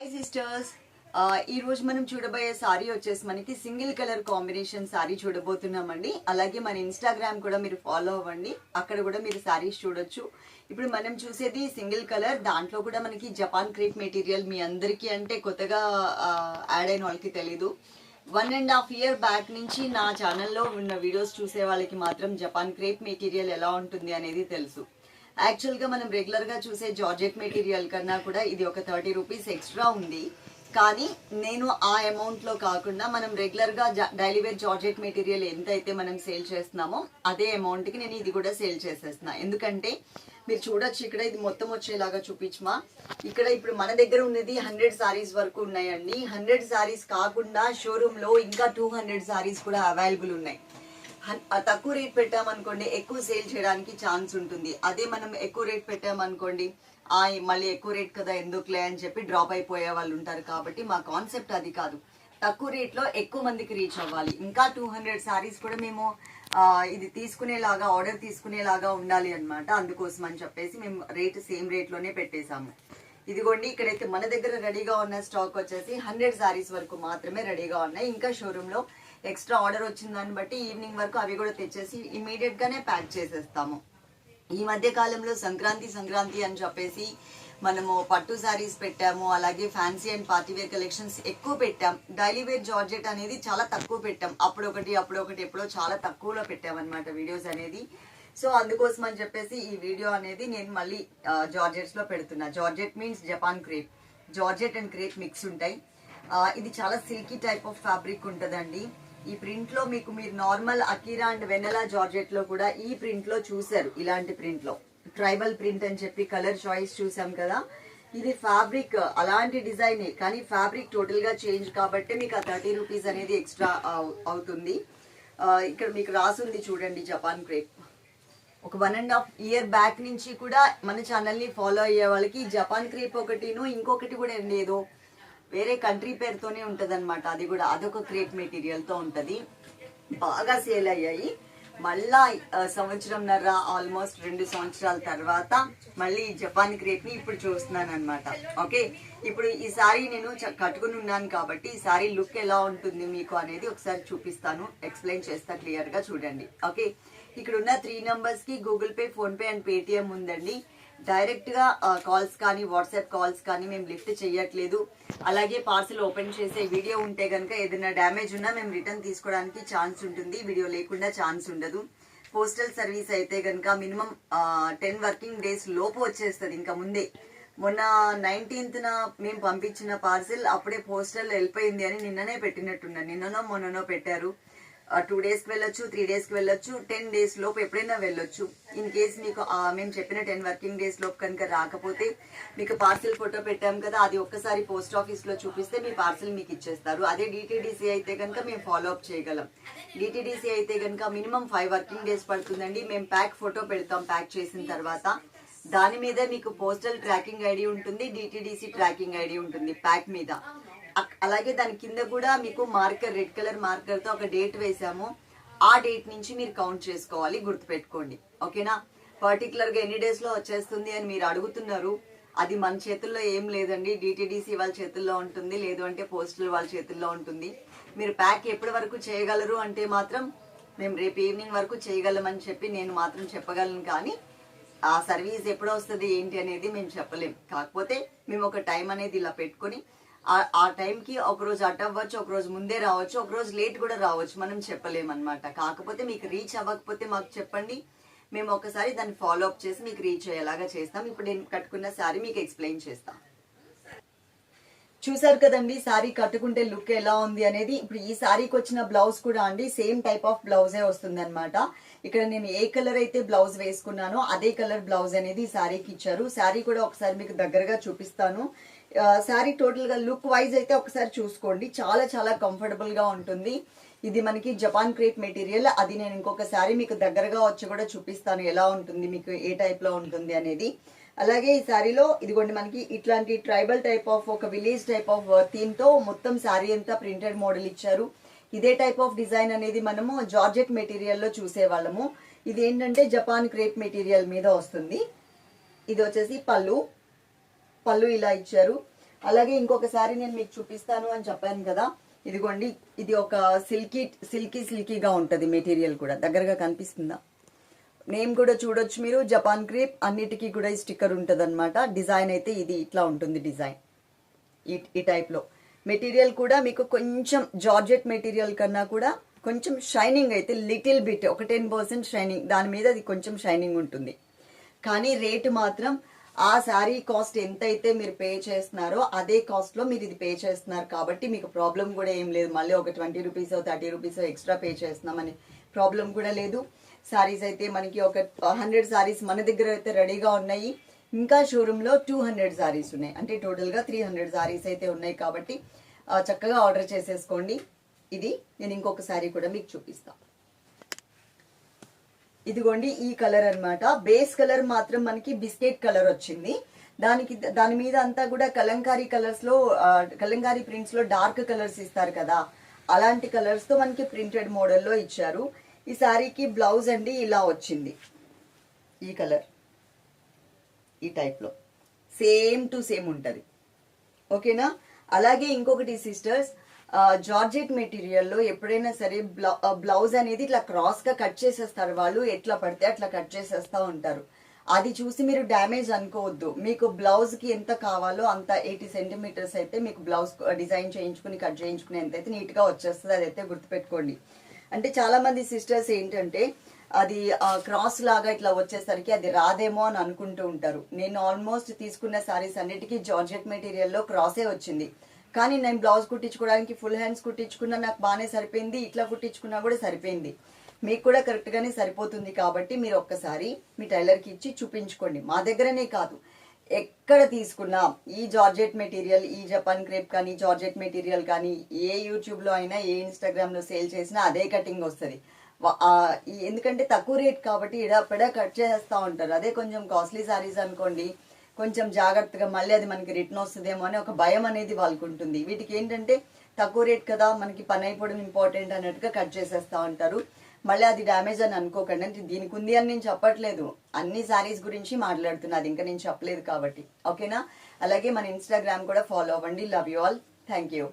Sisters ఈ రోజు మనం చూడబోయే సారీ వచ్చేసి మనకి సింగిల్ కలర్ కాంబినేషన్ సారీ చూడబోతున్నామండి. అలాగే మన ఇన్స్టాగ్రామ్ కూడా మీరు ఫాలో అవ్వండి. అక్కడ కూడా మీరు సారీస్ చూడొచ్చు. ఇప్పుడు మనం చూసేది సింగిల్ కలర్. దాంట్లో కూడా మనకి జపాన్ క్రేప్ మెటీరియల్ మీ అందరికీ అంటే కొత్తగా యాడ్ అయిన వాళ్ళకి తెలీదు. One and half year back నుంచి నా ఛానల్లో ఉన్న వీడియోస్ చూసే వాళ్ళకి మాత్రం జపాన్ క్రేప్ మెటీరియల్ ఎలా ఉంటుంది అనేది తెలుసు. యాక్చువల్గా మనం రెగ్యులర్గా చూసే జార్జెట్ మెటీరియల్ కన్నా కూడా ఇది ఒక థర్టీ రూపీస్ ఎక్స్ట్రా ఉంది. కానీ నేను ఆ అమౌంట్లో కాకుండా మనం రెగ్యులర్గా డైలీ వేర్ జార్జెట్ మెటీరియల్ ఎంత అయితే మనం సేల్ చేస్తున్నామో అదే అమౌంట్కి నేను ఇది కూడా సేల్ చేసేస్తున్నా. ఎందుకంటే మీరు చూడొచ్చు ఇక్కడ ఇది మొత్తం వచ్చేలాగా చూపించమా. ఇక్కడ ఇప్పుడు మన దగ్గర ఉన్నది హండ్రెడ్ సారీస్ వరకు ఉన్నాయండి. హండ్రెడ్ సారీస్ కాకుండా షోరూంలో ఇంకా టూ హండ్రెడ్ సారీస్ కూడా అవైలబుల్ ఉన్నాయి. తక్కువ రేట్ పెట్టామనుకోండి ఎక్కువ సేల్ చేయడానికి ఛాన్స్ ఉంటుంది. అదే మనం ఎక్కువ రేట్ పెట్టామనుకోండి ఆ మళ్ళీ ఎక్కువ రేట్ కదా ఎందుకులే? అని చెప్పి డ్రాప్ అయిపోయే వాళ్ళు ఉంటారు కాబట్టి మా కాన్సెప్ట్ అది కాదు. తక్కువ రేట్లో ఎక్కువ మందికి రీచ్ అవ్వాలి. ఇంకా టూ హండ్రెడ్ శారీస్ కూడా మేము ఇది తీసుకునేలాగా ఆర్డర్ తీసుకునేలాగా ఉండాలి అన్నమాట. అందుకోసం అని చెప్పేసి మేము రేట్ సేమ్ రేట్లోనే పెట్టేశాము. ఇదిగోండి ఇక్కడైతే మన దగ్గర రెడీగా ఉన్న స్టాక్ వచ్చేసి హండ్రెడ్ శారీస్ వరకు మాత్రమే రెడీగా ఉన్నాయి. ఇంకా షోరూంలో లో ఎక్స్ట్రా ఆర్డర్ వచ్చిన దాన్ని బట్టి ఈవినింగ్ వరకు అవి కూడా తెచ్చేసి ఇమీడియట్ గానే ప్యాక్ చేసేస్తాము. ఈ మధ్య కాలంలో సంక్రాంతి సంక్రాంతి అని చెప్పేసి మనము పట్టు శారీస్ పెట్టాము అలాగే fancy and party wear collections ఎక్కువ పెట్టాం. డైలీ వేర్ జార్జెట్ అనేది చాలా తక్కువ పెట్టాం. అప్పుడు ఒకటి అప్పుడు ఒకటి ఎప్పుడో చాలా తక్కువలో పెట్టామన్నమాట వీడియోస్ అనేది. సో అందుకోసం అని చెప్పేసి ఈ వీడియో అనేది నేను మళ్ళీ జార్జెట్స్లో పెడుతున్నా. Georgette means Japan crepe georgette and crepe mix ఉంటాయి. ఇది చాలా సిల్కీ టైప్ ఆఫ్ ఫ్యాబ్రిక్ ఉంటుందండి. ఈ ప్రింట్లో మీకు మీరు నార్మల్ అకీరా అండ్ వెనెలా జార్జెట్లో కూడా ఈ ప్రింట్లో చూసారు ఇలాంటి ప్రింట్లో. ట్రైబల్ ప్రింట్ అని చెప్పి కలర్ చాయిస్ చూసాం కదా. ఇది ఫ్యాబ్రిక్ అలాంటి డిజైన్ కానీ ఫ్యాబ్రిక్ టోటల్గా చేంజ్ కాబట్టి మీకు ఆ థర్టీ రూపీస్ అనేది ఎక్స్ట్రా అవుతుంది. ఇక్కడ మీకు రాసుంది చూడండి జపాన్ క్రేప్ ఒక one and half year back నుంచి కూడా మన ఛానల్ని ఫాలో అయ్యే వాళ్ళకి జపాన్ క్రేప్ ఒకటిను ఇంకొకటి కూడా ఏదో వేరే కంట్రీ పేరుతోనే ఉంటది అది కూడా అదొక క్రేప్ మెటీరియల్తో ఉంటది. బాగా సేల్ అయ్యాయి. మళ్ళా సంవత్సరం సంవత్సరంన్నర ఆల్మోస్ట్ రెండు సంవత్సరాల తర్వాత మళ్ళీ జపాన్ క్రేప్ని ఇప్పుడు చూస్తున్నాను అనమాట ఓకే ఇప్పుడు ఈ సారీ నేను కట్టుకుని ఉన్నాను కాబట్టి ఈ సారీ లుక్ ఎలా ఉంటుంది మీకు అనేది ఒకసారి చూపిస్తాను. ఎక్స్ప్లెయిన్ చేస్తా క్లియర్గా చూడండి. ఓకే ఇక్కడ ఉన్న three నంబర్స్కి Google Pay PhonePe and Paytm ఉందండి. డైరెక్ట్గా కాల్స్ కానీ వాట్సాప్ కాల్స్ కానీ మేము లిఫ్ట్ చేయట్లేదు అలాగే పార్సిల్ ఓపెన్ చేసే వీడియో ఉంటే కనుక ఏదైనా డ్యామేజ్ ఉన్నా మేము రిటర్న్ తీసుకోవడానికి ఛాన్స్ ఉంటుంది. వీడియో లేకుండా ఛాన్స్ ఉండదు. పోస్టల్ సర్వీస్ అయితే కనుక మినిమం టెన్ వర్కింగ్ డేస్ లోపు వచ్చేస్తుంది ఇంకా ముందే. మొన్న నైన్టీన్త్న మేము పంపించిన పార్సిల్ అప్పుడే పోస్టల్ వెళ్ళిపోయింది అని నిన్ననే పెట్టినట్టున్నారు. నిన్ననో మొన్ననో పెట్టారు. టూ డేస్కి వెళ్ళొచ్చు త్రీ డేస్కి వెళ్ళొచ్చు టెన్ డేస్ లోపు ఎప్పుడైనా వెళ్ళొచ్చు. ఇన్ కేస్ మీకు మేము చెప్పిన టెన్ వర్కింగ్ డేస్ లోపు కనుక రాకపోతే మీకు పార్సిల్ ఫోటో పెట్టాం కదా అది ఒక్కసారి పోస్ట్ ఆఫీస్లో చూపిస్తే మీ పార్సిల్ మీకు ఇచ్చేస్తారు. అదే డిటిడిసి అయితే కనుక మేము ఫాలో అప్ చేయగలం. డిటిడిసి అయితే కనుక మినిమం ఫైవ్ వర్కింగ్ డేస్ పడుతుందండి. మేము ప్యాక్ ఫోటో పెడతాం ప్యాక్ చేసిన తర్వాత. దాని మీద మీకు పోస్టల్ ట్రాకింగ్ ఐడి ఉంటుంది డీటీడీసీ ట్రాకింగ్ ఐడి ఉంటుంది ప్యాక్ మీద. అలాగే దాని కింద కూడా మీకు మార్కర్ రెడ్ కలర్ మార్కర్తో ఒక డేట్ వేసాము. ఆ డేట్ నుంచి మీరు కౌంట్ చేసుకోవాలి గుర్తుపెట్టుకోండి. ఓకేనా? పర్టికులర్గా ఎన్ని డేస్లో వచ్చేస్తుంది అని మీరు అడుగుతున్నారు. అది మన చేతుల్లో ఏం లేదండి. డిటిడిసి వాళ్ళ చేతుల్లో ఉంటుంది లేదు అంటే పోస్టర్ వాళ్ళ చేతుల్లో ఉంటుంది. మీరు ప్యాక్ ఎప్పటి వరకు చేయగలరు అంటే మాత్రం మేము రేపు ఈవినింగ్ వరకు చేయగలమని చెప్పి నేను మాత్రం చెప్పగలను. కానీ ఆ సర్వీస్ ఎప్పుడు వస్తుంది ఏంటి అనేది మేము చెప్పలేం. కాకపోతే మేము ఒక టైం అనేది ఇలా పెట్టుకొని ఆ- టైంకి ఒక రోజు అటు అవ్వచ్చు ముందే రావచ్చు ఒకరోజు లేట్ కూడా రావచ్చు. మనం చెప్పలేమన్నమాట. కాకపోతే మీకు రీచ్ అవ్వకపోతే మాకు చెప్పండి. మేము ఒకసారి దాన్ని ఫాలో అప్ చేసి మీకు రీచ్ అయ్యేలాగా చేస్తాం. ఇప్పుడు నేను కట్టుకున్న శారీ మీకు ఎక్స్ప్లెయిన్ చేస్తాం. చూసారు కదండి సారీ కట్టుకుంటే లుక్ ఎలా ఉంది అనేది. ఇప్పుడు ఈ సారీకి వచ్చిన బ్లౌజ్ కూడా అండి సేమ్ టైప్ ఆఫ్ బ్లౌజే వస్తుంది అనమాట ఇక్కడ నేను ఏ కలర్ అయితే బ్లౌజ్ వేసుకున్నానో అదే కలర్ బ్లౌజ్ అనేది ఈ సారీకి ఇచ్చారు. సారీ కూడా ఒకసారి మీకు దగ్గరగా చూపిస్తాను. సారీ టోటల్గా లుక్ వైజ్ అయితే ఒకసారి చూసుకోండి. చాలా చాలా కంఫర్టబుల్గా ఉంటుంది. ఇది మనకి జపాన్ క్రేప్ మెటీరియల్. అది నేను ఇంకొక సారీ మీకు దగ్గరగా వచ్చి కూడా చూపిస్తాను ఎలా ఉంటుంది మీకు ఏ టైప్లో ఉంటుంది అనేది. అలాగే ఈ శారీలో ఇదిగోండి మనకి ఇట్లాంటి ట్రైబల్ టైప్ ఆఫ్ ఒక విలేజ్ టైప్ ఆఫ్ థీమ్తో మొత్తం శారీ అంతా ప్రింటెడ్ మోడల్ ఇచ్చారు. ఇదే టైప్ ఆఫ్ డిజైన్ అనేది మనము జార్జెట్ మెటీరియల్లో చూసేవాళ్ళము. ఇది ఏంటంటే జపాన్ క్రేప్ మెటీరియల్ మీద వస్తుంది. ఇది వచ్చేసి పళ్ళు. పళ్ళు ఇలా ఇచ్చారు. అలాగే ఇంకొక శారీ నేను మీకు చూపిస్తాను అని చెప్పాను కదా. ఇదిగోండి ఇది ఒక సిల్కీ సిల్కీ సిల్కీగా ఉంటుంది మెటీరియల్ కూడా. దగ్గరగా కనిపిస్తుందా? నేమ్ కూడా చూడొచ్చు మీరు. జపాన్ క్రీప్ అన్నిటికీ కూడా ఈ స్టిక్కర్ ఉంటుంది డిజైన్ అయితే ఇది ఇట్లా ఉంటుంది డిజైన్. ఈ ఈ టైప్లో మెటీరియల్ కూడా మీకు కొంచెం జార్జెట్ మెటీరియల్ కన్నా కూడా కొంచెం షైనింగ్ అయితే లిటిల్ బిట్ ఒక టెన్ పర్సెంట్ షైనింగ్. దాని మీద అది కొంచెం షైనింగ్ ఉంటుంది. కానీ రేటు మాత్రం ఆ శారీ కాస్ట్ ఎంత అయితే మీరు పే చేస్తున్నారో అదే కాస్ట్లో మీరు ఇది పే చేస్తున్నారు కాబట్టి మీకు ప్రాబ్లం కూడా ఏం లేదు. మళ్ళీ ఒక twenty rupees thirty rupees extra pay చేస్తున్నామని ప్రాబ్లం కూడా లేదు. శారీస్ అయితే మనకి ఒక హండ్రెడ్ శారీస్ మన దగ్గర అయితే రెడీగా ఉన్నాయి. ఇంకా షోరూంలో టూ హండ్రెడ్ శారీస్ ఉన్నాయి. అంటే టోటల్గా త్రీ హండ్రెడ్ శారీస్ అయితే ఉన్నాయి కాబట్టి చక్కగా ఆర్డర్ చేసేసుకోండి. ఇది నేను ఇంకొక శారీ కూడా మీకు చూపిస్తాను ఇదిగోండి ఈ కలర్ అన్నమాట. బేస్ కలర్ మాత్రం మనకి బిస్కెట్ కలర్ వచ్చింది. దానికి దాని మీద అంతా కూడా కలంకారీ కలర్స్లో కలంకారీ ప్రింట్స్లో డార్క్ కలర్స్ ఇస్తారు కదా. అలాంటి కలర్స్తో మనకి ప్రింటెడ్ మోడల్లో ఇచ్చారు. ఈ శారీకి బ్లౌజ్ అండి ఇలా వచ్చింది. ఈ కలర్. ఈ టైప్లో సేమ్ టు సేమ్ ఉంటుంది. ఓకేనా అలాగే ఇంకొకటి సిస్టర్స్ జార్జెట్ మెటీరియల్లో ఎప్పుడైనా సరే బ్లౌ- బ్లౌజ్ అనేది ఇట్లా క్రాస్గా కట్ చేసేస్తారు వాళ్ళు. ఎట్లా పడితే అట్లా కట్ చేసేస్తూ ఉంటారు. అది చూసి మీరు డ్యామేజ్ అనుకోవద్దు. మీకు బ్లౌజ్కి ఎంత కావాలో అంత ఎయిటీ సెంటీమీటర్స్ అయితే మీకు బ్లౌజ్ డిజైన్ చేయించుకుని కట్ చేయించుకుని ఎంత అయితే నీట్ వచ్చేస్తుంది అదైతే గుర్తుపెట్టుకోండి. అంటే చాలా మంది సిస్టర్స్ ఏంటంటే అది క్రాస్ లాగా ఇట్లా వచ్చేసరికి అది రాదేమో అని అనుకుంటూ ఉంటారు. నేను ఆల్మోస్ట్ తీసుకున్న సారీస్ అన్నిటికీ జార్జెట్ మెటీరియల్లో క్రాసే వచ్చింది. కానీ నేను బ్లౌజ్ కుట్టించుకోవడానికి ఫుల్ హ్యాండ్స్ కుట్టించుకున్నా నాకు బాగానే సరిపోయింది. ఇట్లా కుట్టించుకున్నా కూడా సరిపోయింది. మీకు కూడా కరెక్ట్గానే సరిపోతుంది కాబట్టి మీరు ఒక్కసారి మీ టైలర్కి ఇచ్చి చూపించుకోండి. మా దగ్గరనే కాదు. ఎక్కడ తీసుకున్నా ఈ జార్జెట్ మెటీరియల్ ఈ జపాన్ క్రేప్ కానీ జార్జెట్ మెటీరియల్ కానీ ఏ యూట్యూబ్లో అయినా ఏ ఇన్స్టాగ్రామ్లో సేల్ చేసినా అదే కటింగ్ వస్తుంది. ఎందుకంటే తక్కువ రేట్ కాబట్టి ఇడపడ కట్ చేస్తూ ఉంటారు. అదే కొంచెం కాస్ట్లీ సారీస్ అనుకోండి కొంచెం జాగ్రత్తగా మళ్ళీ అది మనకి రిటర్న్ వస్తుందేమో అని ఒక భయం అనేది వాళ్ళకు ఉంటుంది వీటికి ఏంటంటే తక్కువ రేట్ కదా మనకి పని అయిపోవడం ఇంపార్టెంట్ అన్నట్టుగా కట్ చేసేస్తూ ఉంటారు. మళ్ళీ అది డ్యామేజ్ అని అనుకోకండి. అంటే దీనికి ఉంది అని నేను చెప్పట్లేదు. అన్ని శారీస్ గురించి మాట్లాడుతున్నా అది ఇంకా నేను చెప్పలేదు కాబట్టి. ఓకేనా అలాగే మన ఇన్స్టాగ్రామ్ కూడా ఫాలో అవ్వండి. Love you all thank you